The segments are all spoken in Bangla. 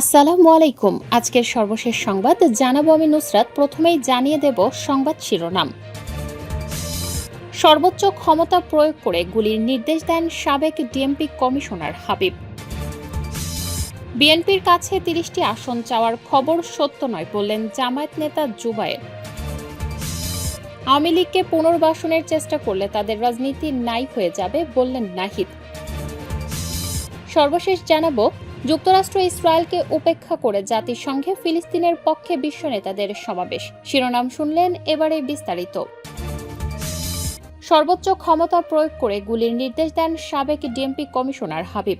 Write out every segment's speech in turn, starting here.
আসসালামু আলাইকুম। আজকের সর্বশেষ সংবাদ জানাব আমি নুসরাত। প্রথমেই জানিয়ে দেব সংবাদ শিরোনাম। সর্বোচ্চ ক্ষমতা প্রয়োগ করে গুলির নির্দেশ দেন সাবেক ডিএমপি কমিশনার হাবিব। বিএনপির কাছে তিরিশটি আসন চাওয়ার খবর সত্য নয় বললেন জামায়াত নেতা জুবায়ের। আওয়ামী লীগকে পুনর্বাসনের চেষ্টা করলে তাদের রাজনীতি নাই হয়ে যাবে বললেন নাহিদ। সর্বশেষ জানাব যুক্তরাষ্ট্র ইসরায়েলকে উপেক্ষা করে জাতিসংঘে ফিলিস্তিনের পক্ষে বিশ্ব নেতাদের সমাবেশ। শিরোনাম শুনলেন এবারে বিস্তারিত। সর্বোচ্চ ক্ষমতা প্রয়োগ করে গুলির নির্দেশ দেন সাবেক ডিএমপি কমিশনার হাবিব।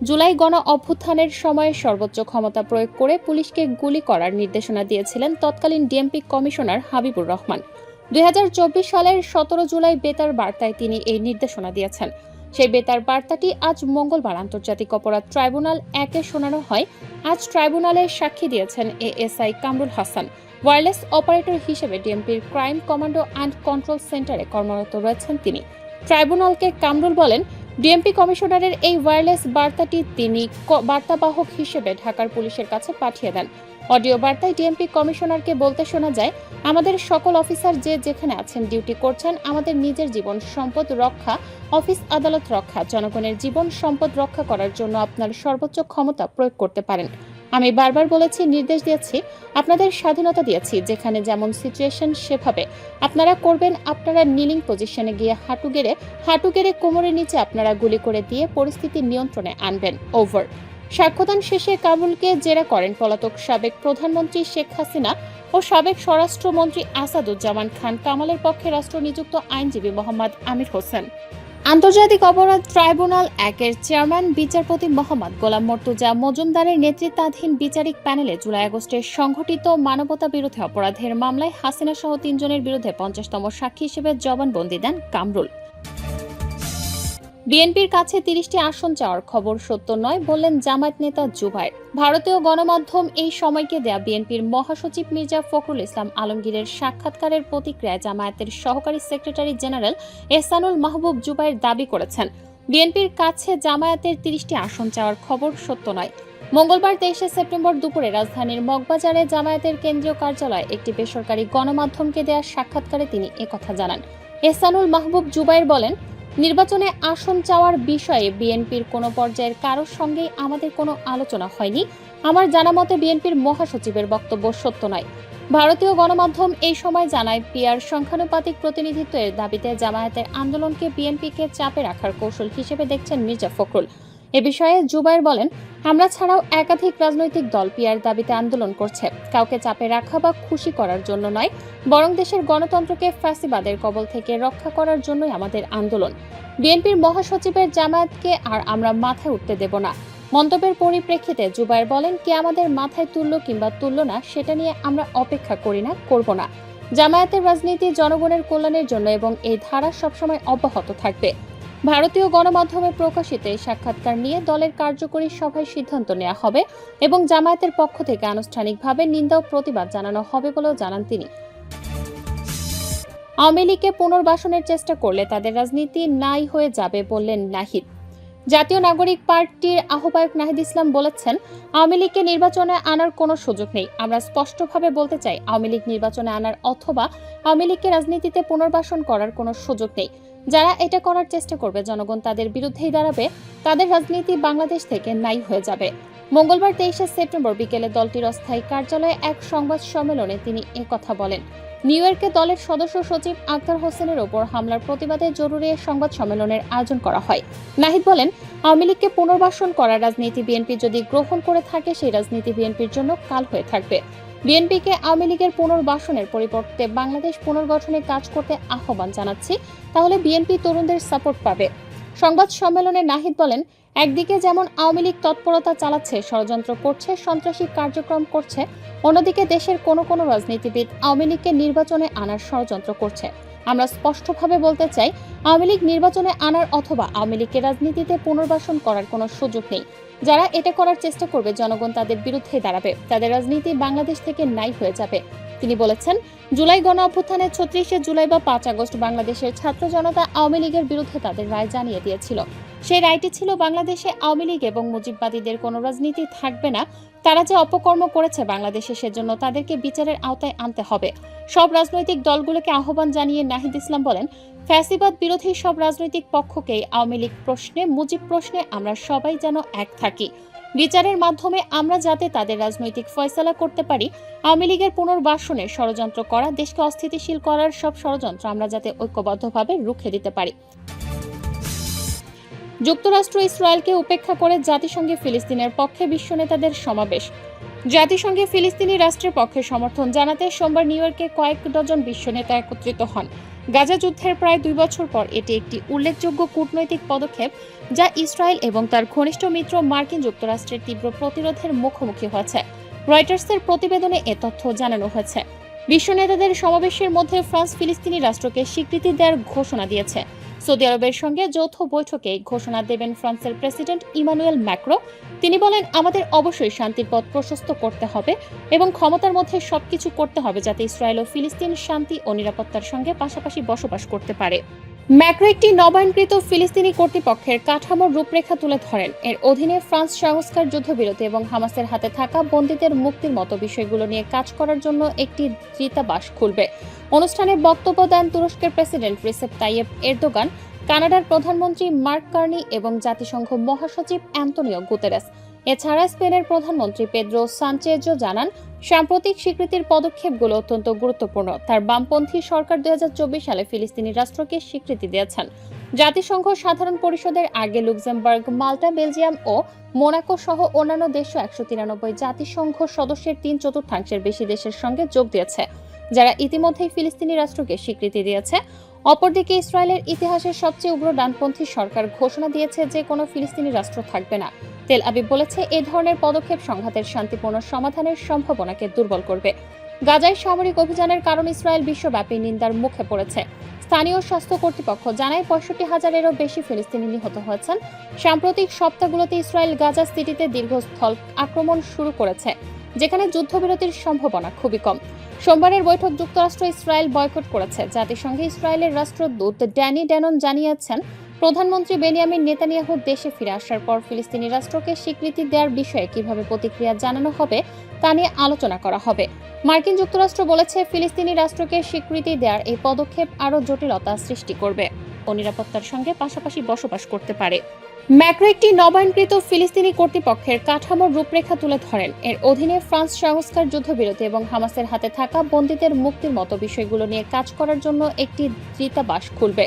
জুলাই গণ অভ্যুত্থানের সময় সর্বোচ্চ ক্ষমতা প্রয়োগ করে পুলিশকে গুলি করার নির্দেশনা দিয়েছিলেন তৎকালীন ডিএমপি কমিশনার হাবিবুর রহমান। দুই হাজার চব্বিশ সালের সতেরো জুলাই বেতার বার্তায় তিনি এই নির্দেশনা দিয়েছেন। সেই বেতার বার্তাটি আজ মঙ্গলবার আন্তর্জাতিক অপরাধ ট্রাইব্যুনাল একে শোনানো হয়। আজ ট্রাইব্যুনালে সাক্ষী দিয়েছেন ASI Kamrul Hasan. Wireless operator হিসেবে ডিএমপির ক্রাইম কমান্ডো অ্যান্ড কন্ট্রোল সেন্টারে কর্মরত রয়েছেন তিনি। ট্রাইব্যুনালকে কামরুল বলেন ডিএমপি কমিশনারের এই ওয়্যারলেস বার্তাটি তিনি বার্তাবাহক হিসেবে ঢাকার পুলিশের কাছে পাঠিয়ে দেন। অডিও বার্তায় ডিএমপি কমিশনারকে বলতে শোনা যায়, আমাদের সকল অফিসার যে যেখানে আছেন, ডিউটি করছেন, আমাদের নিজের জীবন সম্পদ রক্ষা, অফিস আদালত রক্ষা, জনগণের জীবন সম্পদ রক্ষা করার জন্য আপনার সর্বোচ্চ ক্ষমতা প্রয়োগ করতে পারেন। আমি বারবার বলেছি, নির্দেশ দিয়েছি, আপনাদের স্বাধীনতা দিয়েছি, যেখানে যেমন সিচুয়েশন সেভাবে আপনারা করবেন, আপনারা নিলিং পজিশনে গিয়ে হাঁটু গেড়ে হাঁটু গেড়ে কোমরের নিচে আপনারা গুলি করে দিয়ে পরিস্থিতি নিয়ন্ত্রণে আনবেন। ওভার সাক্ষ্যদান শেষে কাবুলকে জেরা করেন পলাতক সাবেক প্রধানমন্ত্রী শেখ হাসিনা ও সাবেক স্বরাষ্ট্রমন্ত্রী আসাদুজ্জামান খান কামালের পক্ষে রাষ্ট্র নিযুক্ত আইনজীবী মোহাম্মদ আমির হোসেন। আন্তর্জাতিক অপরাধ ট্রাইব্যুনাল একের চেয়ারম্যান, বিচারপতি মোহাম্মদ গোলাম মর্তুজা মজুমদারের নেতৃত্বাধীন বিচারিক প্যানেলে জুলাই আগস্টে সংঘটিত মানবতা বিরোধী অপরাধের মামলায় হাসিনা সহ তিনজনের বিরুদ্ধে পঞ্চাশতম সাক্ষী হিসেবে জবানবন্দি দেন কামরুল। বিএনপির কাছে তিরিশটি আসন চাওয়ার খবর সত্য নয় বললেন জামায়াত নেতা জুবাইর ভারতীয় গণমাধ্যম এই সময়কে দেয়া বিএনপির মহাসচিব মির্জা ফখরুল ইসলাম আলমগীরের সাক্ষাৎকারের প্রতিক্রিয়ায় জামায়াতের সহকারী সেক্রেটারি জেনারেল এহসানুল মাহবুব জুবাইর দাবি করেছেন। বিএনপির কাছে জামায়াতের তিরিশটি আসন চাওয়ার খবর সত্য নয়। মঙ্গলবার তেইশে সেপ্টেম্বর দুপুরে রাজধানীর মগবাজারে জামায়াতের কেন্দ্রীয় কার্যালয়ে একটি বেসরকারি গণমাধ্যমকে দেয়া সাক্ষাৎকারে তিনি একথা জানান। এহসানুল মাহবুব জুবাইর বলেন নির্বাচনে আসন চাওয়ার বিষয়ে বিএনপির কোনো পর্যায়ের কারোর সঙ্গেই আমাদের কোনো আলোচনা হয়নি। আমার জানা মতে বিএনপির মহাসচিবের বক্তব্য সত্য নয়। ভারতীয় গণমাধ্যম এই সময় জানায়, পিয়ার সংখ্যানুপাতিক প্রতিনিধিত্বের দাবিতে জামায়াতের আন্দোলনকে বিএনপিকে চাপে রাখার কৌশল হিসেবে দেখছেন মির্জা ফখরুল। এ বিষয়ে জুবাইর বলেন আমরা ছাড়াও একাধিক রাজনৈতিক দল পিয়ার দাবিতে আন্দোলন করছে। কাউকে চাপে রাখা বা খুশি করার জন্য নয়, বরং দেশের গণতন্ত্রকে ফ্যাসিবাদের কবল থেকে রক্ষা করার জন্যই আমাদের আন্দোলন। বিএনপির মহাসচিবের জামায়াতকে আর আমরা মাথায় উঠতে দেব না। মন্তব্যের পরিপ্রেক্ষিতে জুবাইর বলেন, কে আমাদের মাথায় তুলল কিংবা তুলল না, সেটা নিয়ে আমরা অপেক্ষা করি না, করব না। জামায়াতের রাজনীতি জনগণের কল্যাণের জন্য এবং এই ধারা সবসময় অব্যাহত থাকবে। ভারতীয় গণমাধ্যমে প্রকাশিত এই সাক্ষাৎকার নিয়ে দলের কার্যকরী সভায় সিদ্ধান্ত নেওয়া হবে এবং জামায়াতের পক্ষ থেকে আনুষ্ঠানিকভাবে নিন্দা ও প্রতিবাদ জানানো হবে বলেও জানান তিনি। আওয়ামী লীগকে পুনর্বাসনের চেষ্টা করলে তাদের রাজনীতি নাই হয়ে যাবে বললেন নাহিদ। জাতীয় নাগরিক পার্টির আহ্বায়ক নাহিদ ইসলাম বলেছেন, আওয়ামী লীগকে নির্বাচনে আনার কোনো সুযোগ নেই। আমরা স্পষ্টভাবে বলতে চাই, আওয়ামী লীগ নির্বাচনে আনার অথবা আওয়ামী লীগকে রাজনীতিতে পুনর্বাসন করার কোনো সুযোগ নেই। যারা এটা করার চেষ্টা করবে, জনগণ তাদের বিরুদ্ধেই দাঁড়াবে, তাদের রাজনীতি বাংলাদেশ থেকে নাই হয়ে যাবে। মঙ্গলবার তেইশে সেপ্টেম্বর বিকেলে দলটির অস্থায়ী কার্যালয়ে এক সংবাদ সম্মেলনে তিনি কথা বলেন। নিউ ইয়র্কে দলের সদস্য সচিব আক্তার হোসেনের ওপর হামলার প্রতিবাদে জরুরি সংবাদ সম্মেলনের আয়োজন করা হয়। নাহিদ বলেন, আওয়ামী লীগকে পুনর্বাসন করার রাজনীতি বিএনপি যদি গ্রহণ করে থাকে, সেই রাজনীতি বিএনপির জন্য কাল হয়ে থাকবে। বিএনপিকে আওয়ামী লীগের পুনর্বাসনের পরিবর্তে বাংলাদেশ পুনর্গঠনে কাজ করতে আহ্বান জানাচ্ছি, তাহলে বিএনপি তরুণদের সাপোর্ট পাবে। সংবাদ সম্মেলনে নাহিদ বলেন, একদিকে যেমন আওয়ামী লীগ তৎপরতা চালাচ্ছে, ষড়যন্ত্র করছে, সন্ত্রাসী কার্যক্রম করছে, অন্যদিকে দেশের কোনো কোনো রাজনীতিবিদ আওয়ামী লীগকে নির্বাচনে আনার ষড়যন্ত্র করছে। আমরা স্পষ্টভাবে বলতে চাই, আওয়ামী লীগ নির্বাচনে আনার অথবা আওয়ামী লীগকে রাজনীতিতে পুনর্বাসন করার কোনো সুযোগ নেই। যারা এটা করার চেষ্টা করবে, জনগণ তাদের বিরুদ্ধে দাঁড়াবে। তাদের রাজনীতি বাংলাদেশ থেকে নাই হয়ে যাবে। তিনি বলেছেন, জুলাই গণ অভ্যুত্থানে ছত্রিশে জুলাই বা পাঁচ আগস্ট বাংলাদেশের ছাত্র জনতা আওয়ামী লীগের বিরুদ্ধে তাদের রায় জানিয়ে দিয়েছিল। সেই রায়টি ছিল বাংলাদেশে আওয়ামী লীগ এবং মুজিববাদীদের কোনো রাজনীতি থাকবে না। তারা যে অপকর্ম করেছে বাংলাদেশে, সেজন্য তাদেরকে বিচারের আওতায় আনতে হবে। সব রাজনৈতিক দলগুলোকে আহ্বান জানিয়ে নাহিদ ইসলাম বলেন, ফ্যাসিবাদ বিরোধী সব রাজনৈতিক পক্ষকেই আওয়ামী লীগ প্রশ্নে, মুজিব প্রশ্নে আমরা সবাই যেন এক থাকি। বিচারের মাধ্যমে আমরা যাতে তাদের রাজনৈতিক ফয়সালা করতে পারি, আওয়ামী লীগের পুনর্বাসনে ষড়যন্ত্র করা, দেশকে অস্থিতিশীল করার সব ষড়যন্ত্র আমরা যাতে ঐক্যবদ্ধভাবে রুখে দিতে পারি। যুক্তরাষ্ট্র ইসরায়েলকে উপেক্ষা করে জাতিসংঘে ফিলিস্তিনের পক্ষে বিশ্ব নেতাদের সমাবেশ। জাতিসংঘে ফিলিস্তিনি রাষ্ট্রের পক্ষে সমর্থন জানাতে সোমবার নিউ ইয়র্কে কয়েক ডজন বিশ্ব নেতা একত্রিত হন। গাজা যুদ্ধের প্রায় দুই বছর পর এটি একটি উল্লেখযোগ্য কূটনৈতিক পদক্ষেপ যা ইসরায়েল এবং তার ঘনিষ্ঠ মিত্র মার্কিন যুক্তরাষ্ট্রের তীব্র প্রতিরোধের মুখোমুখি হয়েছে। রয়টার্সের প্রতিবেদনে এ তথ্য জানানো হয়েছে। বিশ্ব নেতাদের সমাবেশের মধ্যে ফ্রান্স ফিলিস্তিনি রাষ্ট্রকে স্বীকৃতি দেওয়ার ঘোষণা দিয়েছে। সৌদি আরবের সঙ্গে যৌথ বৈঠকে ঘোষণা দেবেন ফ্রান্সের প্রেসিডেন্ট ইমানুয়েল ম্যাক্রো। তিনি বলেন, আমাদের অবশ্যই শান্তির পথ প্রশস্ত করতে হবে এবং ক্ষমতার মধ্যে সবকিছু করতে হবে যাতে ইসরায়েল ও ফিলিস্তিন শান্তি ও নিরাপত্তার সঙ্গে পাশাপাশি বসবাস করতে পারে। ম্যাক্রো একটি নবায়নকৃত ফিলিস্তিনি কর্তৃপক্ষের কাঠামোর রূপরেখা তুলে ধরেন। এর অধীনে ফ্রান্স সংস্কার, যুদ্ধবিরতি এবং হামাসের হাতে থাকা বন্দীদের মুক্তির মতো বিষয়গুলো নিয়ে কাজ করার জন্য একটি দূতাবাস খুলবে। অনুষ্ঠানে বক্তব্য দেন তুরস্কের প্রেসিডেন্ট রিসেপ তাইয়েব এরদোগান, কানাডার প্রধানমন্ত্রী মার্ক কার্নি এবং জাতিসংঘ মহাসচিব অ্যান্তনিও গুতেরেস। এছাড়া স্পেনের প্রধানমন্ত্রী পেদ্রো সানচেজও জানান সাম্প্রতিক স্বীকৃতির পদক্ষেপগুলো অত্যন্ত গুরুত্বপূর্ণ। তার বামপন্থী সরকার দুই হাজার চব্বিশ সালে ফিলিস্তিনি রাষ্ট্রকে স্বীকৃতি দিয়েছেন। জাতিসংঘ সাধারণ পরিষদের আগে লুক্সেমবার্গ, মাল্টা, বেলজিয়াম ও মোনাকো সহ অন্যান্য দেশও একশো তিরানব্বই জাতিসংঘ সদস্যের তিন চতুর্থাংশের বেশি দেশের সঙ্গে যোগ দিয়েছে। যারা ইতিমধ্যেই ফিলিস্তিনি রাষ্ট্রকে স্বীকৃতি দিয়েছে। অপরদিকে ইসরায়েলের ইতিহাসের সবচেয়ে উগ্র ডানপন্থী সরকার ঘোষণা দিয়েছে যে কোনো ফিলিস্তিনি রাষ্ট্র থাকবে না। তেল আবিব বলেছে, এ ধরনের পদক্ষেপ সংঘাতের শান্তিপূর্ণ সমাধানের সম্ভাবনাকে দুর্বল করবে। গাজায় সামরিক অভিযানের কারণ ইসরায়েল বিশ্বব্যাপী নিন্দার মুখে পড়েছে। স্থানীয় স্বাস্থ্য কর্তৃপক্ষ জানায়, পঁয়ষট্টি হাজারেরও বেশি ফিলিস্তিনি নিহত হয়েছেন। সাম্প্রতিক সপ্তাহগুলোতে ইসরায়েল গাজা সিটিতে দীর্ঘস্থল আক্রমণ শুরু করেছে। যেখানে যুদ্ধবিরতির সম্ভাবনা খুবই কম। সোমবারের বৈঠক যুক্তরাষ্ট্র ইসরায়েল বয়কট করেছে। জাতিসংঘে ইসরায়েলের রাষ্ট্রদূত ড্যানি ড্যানন জানিয়েছেন, প্রধানমন্ত্রী বেনিয়ামিন নেতানিয়াহু দেশে ফিরে আসার পর ফিলিস্তিনি রাষ্ট্রকে স্বীকৃতি দেওয়ার বিষয়ে কীভাবে প্রতিক্রিয়া জানানো হবে, তা নিয়ে আলোচনা করা হবে। মার্কিন যুক্তরাষ্ট্র বলেছে, ফিলিস্তিনি রাষ্ট্রকে স্বীকৃতি দেওয়ার এই পদক্ষেপ আরও জটিলতা সৃষ্টি করবে। ও নিরাপত্তার সঙ্গে পাশাপাশি বসবাস করতে পারে। ম্যাক্রো একটি নবায়নকৃত ফিলিস্তিনি কর্তৃপক্ষের কাঠামোর রূপরেখা তুলে ধরেন। এর অধীনে ফ্রান্স সংস্কার যুদ্ধবিরতি এবং হামাসের হাতে থাকা বন্দীদের মুক্তির মতো বিষয়গুলো নিয়ে কাজ করার জন্য একটি দূতাবাস খুলবে।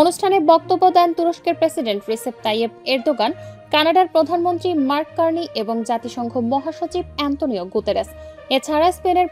অনুষ্ঠানে বক্তব্য দেন তুরস্কের প্রেসিডেন্ট রিসেপ তাইয়েব এরদোগান, কানাডার প্রধানমন্ত্রী মার্ক কার্নি এবং জাতিসংঘ মহাসচিব অ্যান্তনিও গুতেরেস। এছাড়া স্পেনের